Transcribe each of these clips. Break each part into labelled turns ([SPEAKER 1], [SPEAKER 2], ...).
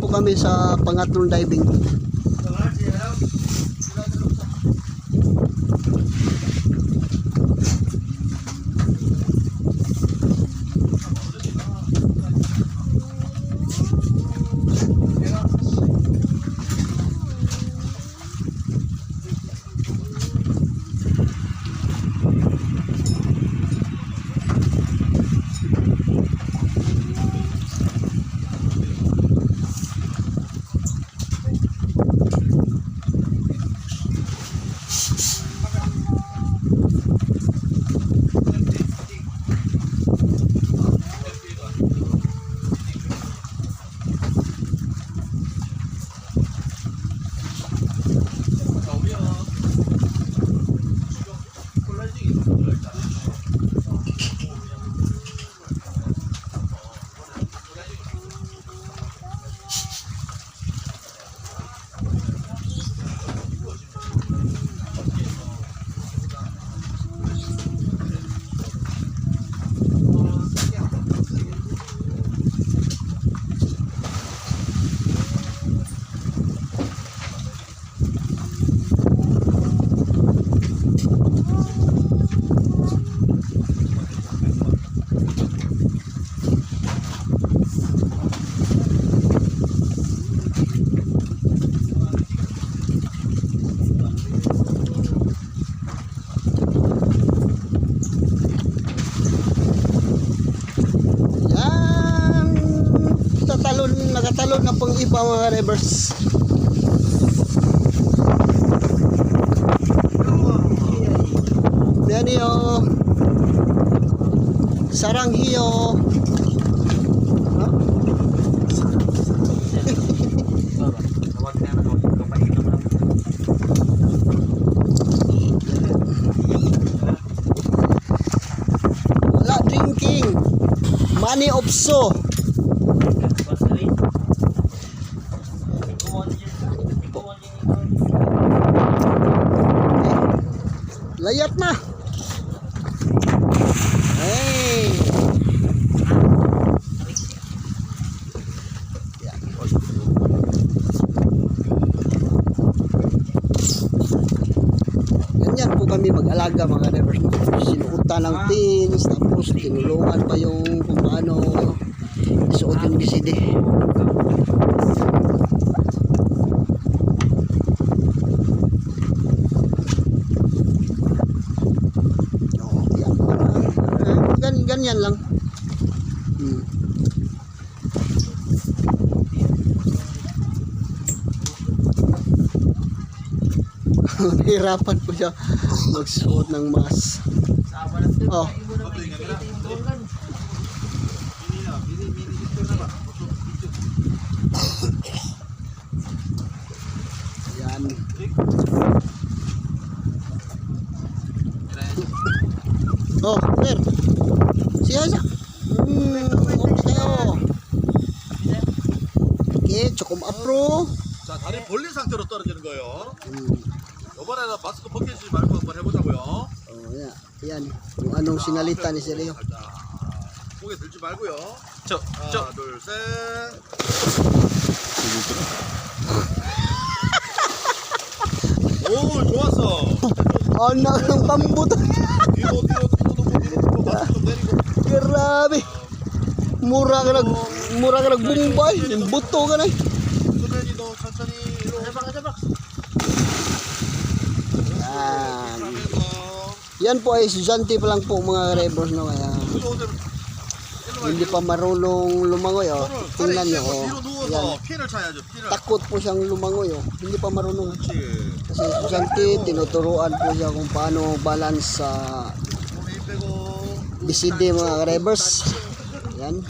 [SPEAKER 1] po kami sa pangatlong diving. Yan. Tatalon, nakatalon na pang iba mga rivers. Yan yo. Sarang hiyo. No? Wala drinking. Money opso. Layat na. Hey. Ganyan po kami mag-alaga mga rivers. Sinuutan ng pins, tapos tinulungan pa yung kung paano isuot yung BCD. Ganyan lang. Hmm. Nahirapan po siya magsuot ng mask. Oh.
[SPEAKER 2] 자, 다리 벌린 상태로 떨어지는 거예요.
[SPEAKER 1] 음,
[SPEAKER 2] 이번에는 마스크 벗기지 말고 한번 해보자고요.
[SPEAKER 1] oh, yan. Yan. Kung anong sinalita ni Sir Leo.
[SPEAKER 2] 자, 고개 들지 말고요.
[SPEAKER 3] 저,
[SPEAKER 2] 하나,
[SPEAKER 3] 저,
[SPEAKER 2] 둘, 셋. 오, 좋았어.
[SPEAKER 1] Anak ng pambuto.
[SPEAKER 2] 뒤로, 뒤로, 뒤로, 뒤로, 뒤로, 뒤로, 마스크 좀 내리고.
[SPEAKER 1] Grabe. Mura ka nag mura ka nagbumbay. Yung buto ka na.
[SPEAKER 2] 수
[SPEAKER 1] Yan po ay estudyante pa lang po mga rebels no kaya hindi pa marunong lumangoy oh. Tingnan
[SPEAKER 2] niyo
[SPEAKER 1] oh. Yan. Takot po siyang lumangoy oh. Hindi pa marunong. Kasi estudyante tinuturuan po siya kung paano balance sa BCD mga rebels. Yan.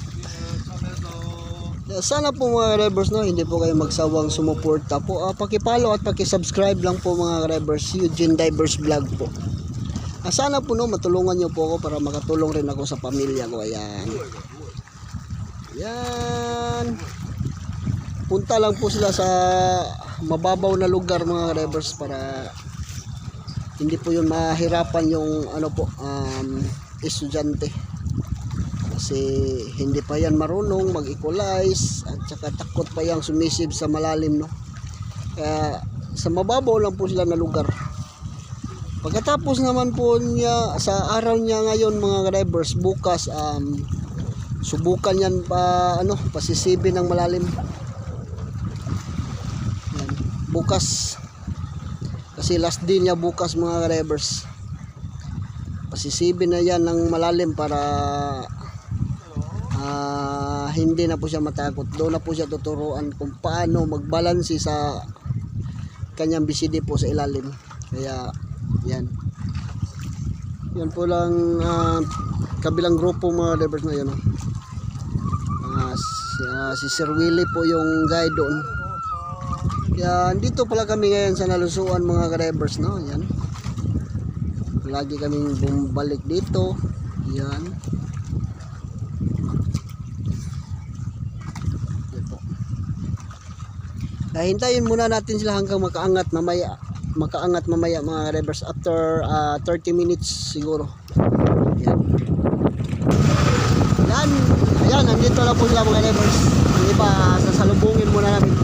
[SPEAKER 1] Sana po mga Revers no, hindi po kayo magsawang sumuporta po. Ah, uh, paki-follow at paki-subscribe lang po mga Revers Eugene Divers Vlog po. Ah, sana po no, matulungan niyo po ako para makatulong rin ako sa pamilya ko. Ayan. Yan. Punta lang po sila sa mababaw na lugar mga rebels para hindi po yun mahirapan yung ano po um, estudyante. kasi hindi pa yan marunong mag-equalize at saka takot pa yang sumisib sa malalim no kaya sa mababaw lang po sila na lugar pagkatapos naman po niya sa araw niya ngayon mga drivers bukas um, subukan yan pa ano pasisibin ng malalim. Yan. bukas. Kasi last day niya bukas mga drivers pasisibin na yan ng malalim para ah, hindi na po siya matakot. Doon na po siya tuturuan kung paano magbalansi sa kanyang BCD po sa ilalim. Kaya yan. Yan po lang ah, kabilang grupo mga drivers na yun oh. Ah, si, ah, si Sir Willie po yung guide doon. Yan dito pala kami ngayon sa nalusuan mga drivers no? Yan. Lagi kaming bumalik dito. Yan. Yan po. Ah, hintayin muna natin sila hanggang makaangat mamaya makaangat mamaya mga drivers after ah, 30 minutes siguro. Yan. Yan. Ayan nandito na po sila mga drivers yung iba sasalubungin muna namin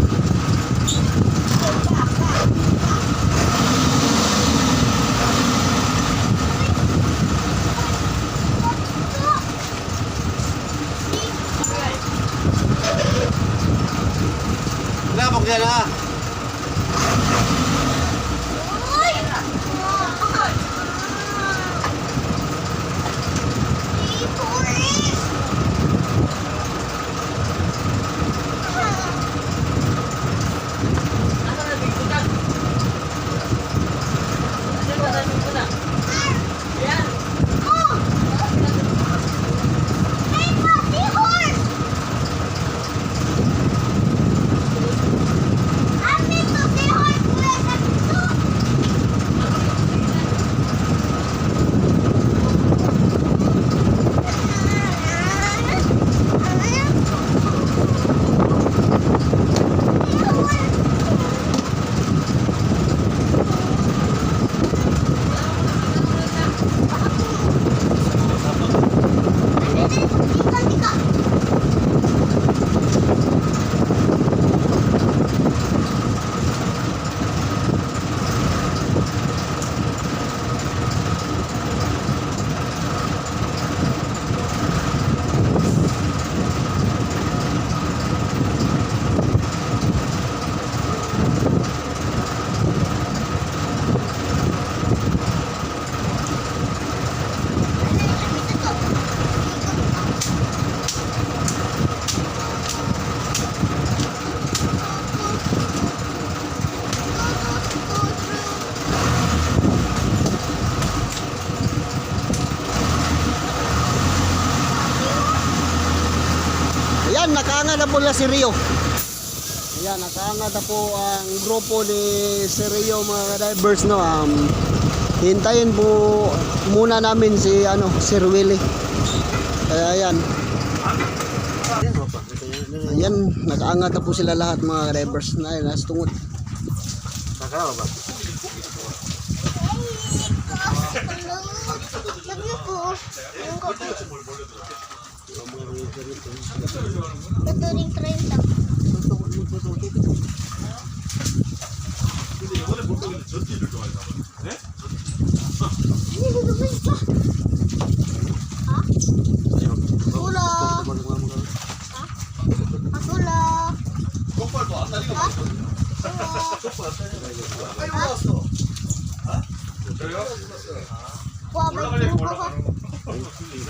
[SPEAKER 1] Ayan, nakaanga na po na si Rio. Ayan, nakaanga na po ang grupo ni si Rio mga divers no. Um, hintayin po muna namin si ano, Sir Willie. Kaya ayan. Ayan, nakaangat na po sila lahat mga divers na ayan, nasa tungod.
[SPEAKER 2] Nakakawa ba?
[SPEAKER 3] Ito rin 30.